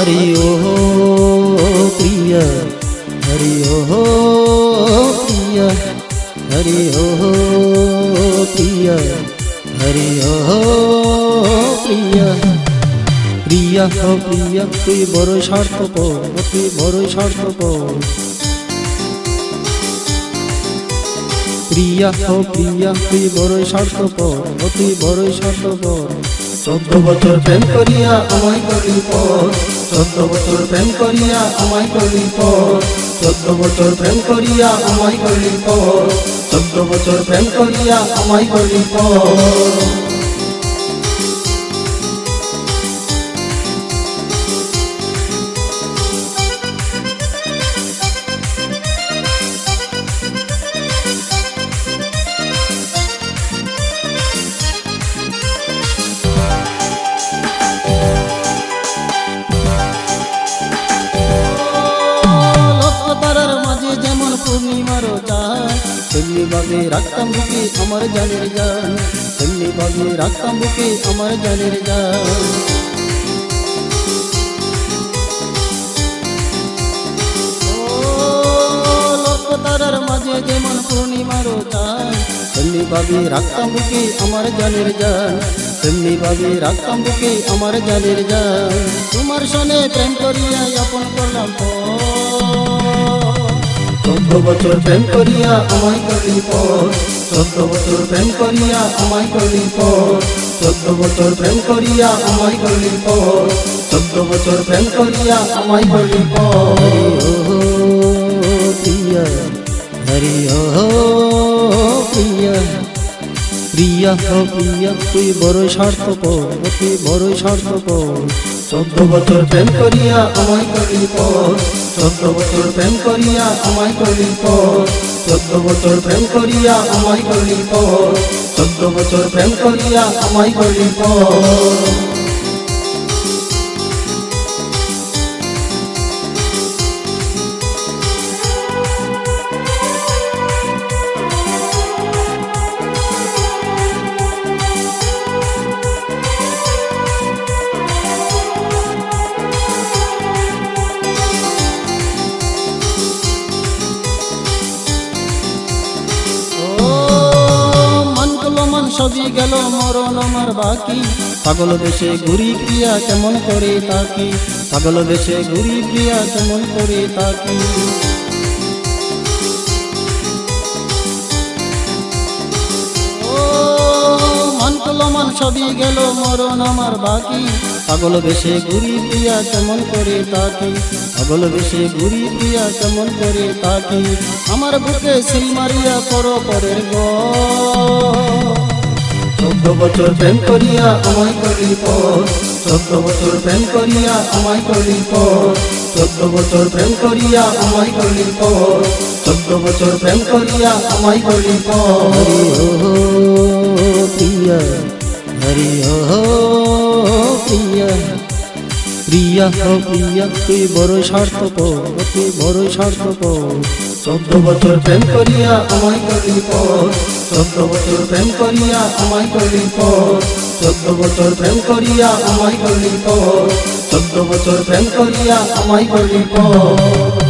হরি ও প্রিয় হরি ও প্রিয় হরি ও প্রিয় হরি ও প্রিয় প্রিয় হ প্রিয়া তুই বড় স্বার্থপ তুই বড় স্বার্থপ প্রিয়া হ প্রিয়া তুই বড় স্বার্থপ তুই বড় স্বার্থপ চোদ্দ বছর প্রেম করিয়া আমায় করি পর। চোদ্দ বছর প্রেম করিয়া আমায় করলি পর চোদ্দ বছর প্রেম করিয়া আমায় করলি পর চোদ্দ বছর প্রেম করিয়া আমায় করলি পর তেমনি ভাবে রাখতাম বুকে আমার জানের জান তেমনি ভাবে রাখতাম বুকে আমার জানের মাঝে যেমন পূর্ণিমার চাঁদ, তেমনি রাখতাম বুকে আমার জানের জান তেমনি ভাবে রাখতাম বুকে আমার জানের জান তোমার সনে প্রেম করিয়া আপন করলাম পর। চোদ্দ বছর প্রেম করিয়া আমায় করি পর চোদ্দ বছর প্রেম করিয়া আমায় করি পর চোদ্দ বছর প্রেম করিয়া আমায় করি পর চোদ্দ বছর প্রেম করিয়া আমায় করি পর প্রিয়া, হরি প্রিয়া। প্রিয়া প্রিয়া, তুই বড় স্বার্থপর, তুই বড় স্বার্থপর। চোদ্দ বছর প্রেম করিয়া আমায় করি পর চোদ্দ বছর প্রেম করিয়া আমায় করি পর চোদ্দ বছর প্রেম করিয়া আমায় করি পর চোদ্দ বছর প্রেম করিয়া আমায় করি পর সবই গেল মরণ আমার বাকি। পাগল দেশে ঘুরি প্রিয়া কেমন করে তাকি? পাগল দেশে ঘুরি প্রিয়া কেমন করে তাকি? ও, মান সবই গেল মরণ আমার বাকি। পাগল বেশে ঘুরি দিয়া কেমন করে তাকি? পাগল বেশে ঘুরি দিয়া কেমন করে তাকি? আমার বুকে সিল মারিয়া করো পরের গো চোদ্দ বছর প্রেম করিয়া আমায় করি পর চোদ্দ বছর প্রেম করিয়া আমায় করি পর চোদ্দ বছর প্রেম করিয়া আমায় করি পর চোদ্দ বছর প্রেম করিয়া আমায় করি পর প্রিয়া হরি প্রিয়া। প্রিয়া প্রিয়া তুই বড় স্বার্থপর তুই বড় স্বার্থপর। চোদ্দ বছর প্রেম করিয়া আমায় করি পর চোদ্দ বছর প্রেম করিয়া আমায় করলি পর চোদ্দ বছর প্রেম করিয়া আমায় করলি পর চোদ্দ বছর প্রেম করিয়া আমায় করলি পর